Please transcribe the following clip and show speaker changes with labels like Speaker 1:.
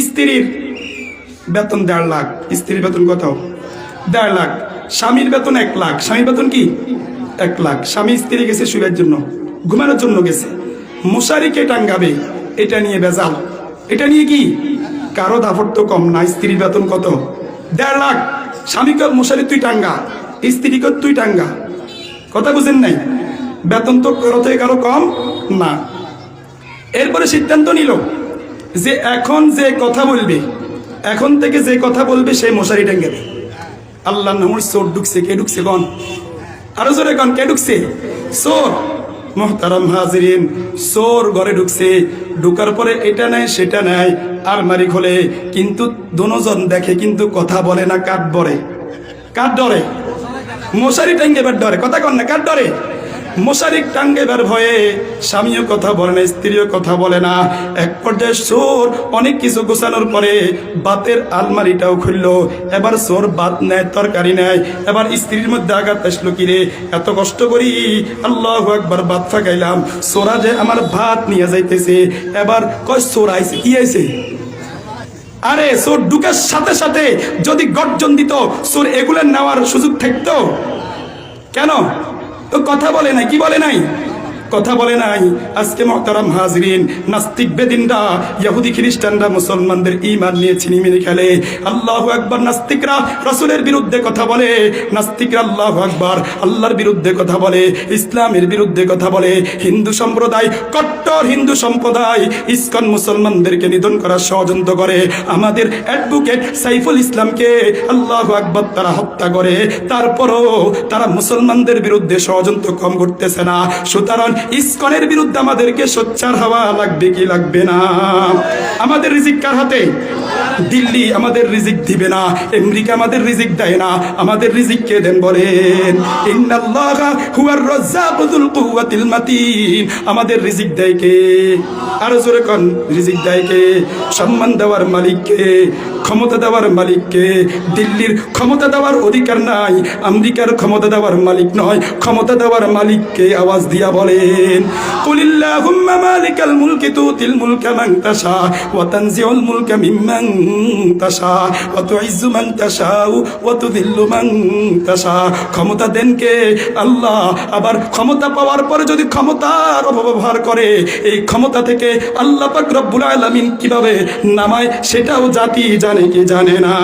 Speaker 1: স্ত্রীর বেতন দেড় লাখ। স্ত্রীর বেতন কত? দেড় লাখ। স্বামীর বেতন এক লাখ। স্বামীর বেতন কি? এক লাখ। স্বামী স্ত্রী গেছে শুয়ের জন্য ঘুমানোর জন্য গেছে। মশারিকে টাঙ্গাবে? এটা নিয়ে বেজাল এটা নিয়ে কি? কারও দাফর তো কম না। স্ত্রীর বেতন কত? দেড় লাখ। স্বামীকে মশারি তুই টাঙ্গা। স্ত্রীকে তুই টাঙ্গা। কথা বুঝেন নাই? বেতন তো কারও থেকে কারও কম না। এরপরে সিদ্ধান্ত নিল। যে এখন যে কথা বলবে, এখন থেকে যে কথা বলবে সে মশারি টাঙ্গাবে আল্লাহ নামর চোর ঢুকছে, কে ঢুকছে কন? আরও জোরে কন, কে ঢুকছে? চোর। মোহতারাম হাজরিন, চোর ঘরে ঢুকছে। ঢুকার পরে এটা নেয় সেটা নেয় আলমারি খোলে। কিন্তু দনোজন দেখে, কিন্তু কথা বলে না, কাঠ বরে কাঠ ডরে মশারি টাঙ্গেবার ডরে কথা কন না, কাঠ ডরে মশারি টাঙ্গেবার ভয়ে স্বামীও কথা বলে না, স্ত্রীও কথা বলে না। এক পর্যায়ে সোর অনেক কিছু গোছানোর পরে বাতের আলমারিটাও খুললো। এবার সোর বাত নেয়, তরকারি নেয়। এবার স্ত্রীর মধ্যে আঘাত আসলো কিরে এত কষ্ট করি আল্লাহ একবার ভাত ফাঁকাইলাম। সোরা যে আমার ভাত নিয়ে যাইতেছে। এবার কয়, সোর আইছে, কি আইছে? আরে, সোর ঢুকার সাথে সাথে যদি গর্জন দিত, সোর এগুলো নেওয়ার সুযোগ থাকতো? কেন? কথা বলে নাই কি বলে নাই? কথা বলে নাই। আজকে মহতারাম হাজরিন, নাস্তিক বেদিনরা, ইহুদি খ্রিস্টানরা, মুসলমানদের ইমান নিয়ে ছিনিমিনি খেলে। আল্লাহ একবার নাস্তিকরা রসুলের বিরুদ্ধে কথা বলে। নাস্তিকরা আল্লাহ একবার আল্লাহর বিরুদ্ধে কথা বলে, ইসলামের বিরুদ্ধে কথা বলে। হিন্দু সম্প্রদায়, কট্টর হিন্দু সম্প্রদায় ইসকন মুসলমানদেরকে নিধন করার ষড়যন্ত্র করে। আমাদের অ্যাডভোকেট সাইফুল ইসলামকে আল্লাহ আকবর তারা হত্যা করে। তারপরও তারা মুসলমানদের বিরুদ্ধে ষড়যন্ত্র কম করতেছে না। সুতরাং ইসকনের বিরুদ্ধে আমাদেরকে সোচ্চার হওয়া লাগবে কি লাগবে না? আমাদের রিজিক কার হাতে? দিল্লি আমাদের রিজিক দিবে না, আমেরিকা আমাদের রিজিক দেয় না, আমাদের রিজিক কে দেন বলেন? আমাদের রিজিক দেয় কে? আরও জোরে কোন, রিজিক দেয় কে? সম্মান দেওয়ার মালিক কে? ক্ষমতা দেওয়ার মালিক কে? দিল্লির ক্ষমতা দেওয়ার অধিকার নাই, আমেরিকার ক্ষমতা দেওয়ার মালিক নয়, ক্ষমতা দেওয়ার মালিককে আওয়াজ দিয়া বলেন। মুলকি তুতিল মুলকা মান তাশা, ওয়া তানজিউল মুলকা মিম্মান তাশা, ওয়া তুইজ্জু মান তাশা ওয়া তুযিল্লু মান তাশা। ক্ষমতা দেন কে? আল্লাহ। আবার ক্ষমতা পাওয়ার পরে যদি ক্ষমতার অপব্যবহার করে, এই ক্ষমতা থেকে আল্লাহ পাক রব্বুল আলামিন কীভাবে নামায়, সেটাও জাতি জানে কি জানে না।